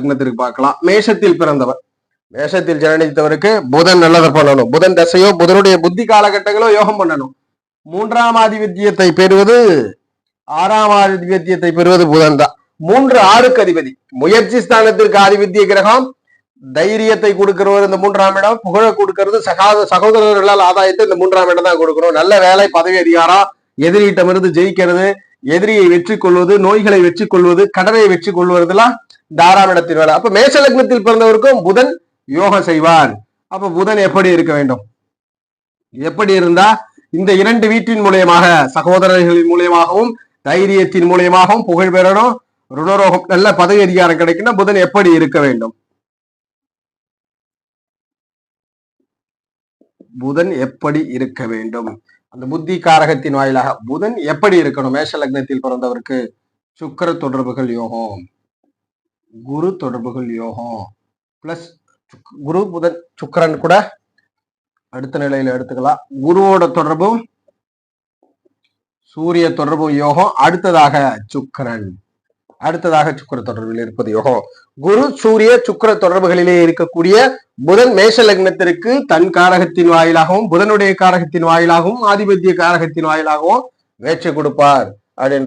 லக்னத்திற்கு பார்க்கலாம். மேஷத்தில் பிறந்தவர். மேஷத்தில் ஜனனித்தவருக்கு புதன் நல்லதை பண்ணணும். புதன் தசையோ புதனுடைய புத்தி காலகட்டங்களோ யோகம் பண்ணணும். மூன்றாம் ஆதிபத்தியத்தை பெறுவது ஆறாம் ஆதிபத்தியத்தை பெறுவது புதன் தான். மூன்று ஆறுக்கு அதிபதி. முயற்சி ஸ்தானத்திற்கு ஆதிபத்திய கிரகம். தைரியத்தை கொடுக்கிறவர் இந்த மூன்றாம் இடம். புகழ கொடுக்கிறது சகாத சகோதரர்களால் ஆதாயத்தை இந்த மூன்றாம் இடம் தான் கொடுக்கணும். நல்ல வேலை பதவி அதிகாரம் எதிரியிட்டமிருந்து ஜெயிக்கிறது எதிரியை வெற்றி கொள்வது நோய்களை வெற்றி கொள்வது கடனை வெற்றி கொள்வதெல்லாம் இந்த ஆறாம் வேலை. அப்ப மேஷ லக்னத்தில் பிறந்தவருக்கும் புதன் யோகம் செய்வார். அப்ப புதன் எப்படி இருக்க வேண்டும்? எப்படி இருந்தா இந்த இரண்டு வீட்டின் மூலியமாக சகோதரர்களின் மூலியமாகவும் தைரியத்தின் மூலியமாகவும் புகழ் பெறணும். ருணரோகம் நல்ல பதவி அதிகாரம் கிடைக்கணும் புதன் எப்படி இருக்க வேண்டும்? புதன் எப்படி இருக்க வேண்டும்? அந்த புத்தி காரகத்தின் வாயிலாக புதன் எப்படி இருக்கணும்? மேஷ லக்னத்தில் பிறந்தவருக்கு சுக்கிர தொடர்புகள் யோகம். குரு தொடர்புகள் யோகம். பிளஸ் குரு புதன் சுக்கரன் கூட அடுத்த நிலையில எடுத்துக்கலாம். குருவோட தொடர்பும் சூரிய தொடர்பும் யோகம். அடுத்ததாக சுக்கிரன். அடுத்ததாக சுக்கிர தொடர்பில் இருப்பது யோகம். குரு சூரிய சுக்கிர தொடர்புகளிலே இருக்கக்கூடிய புதன் மேஷ லக்னத்திற்கு தன் காரகத்தின் வாயிலாகவும் புதனுடைய காரகத்தின் வாயிலாகவும் ஆதிபத்திய காரகத்தின் வாயிலாகவும் வேட்சை கொடுப்பார். அப்படின்னு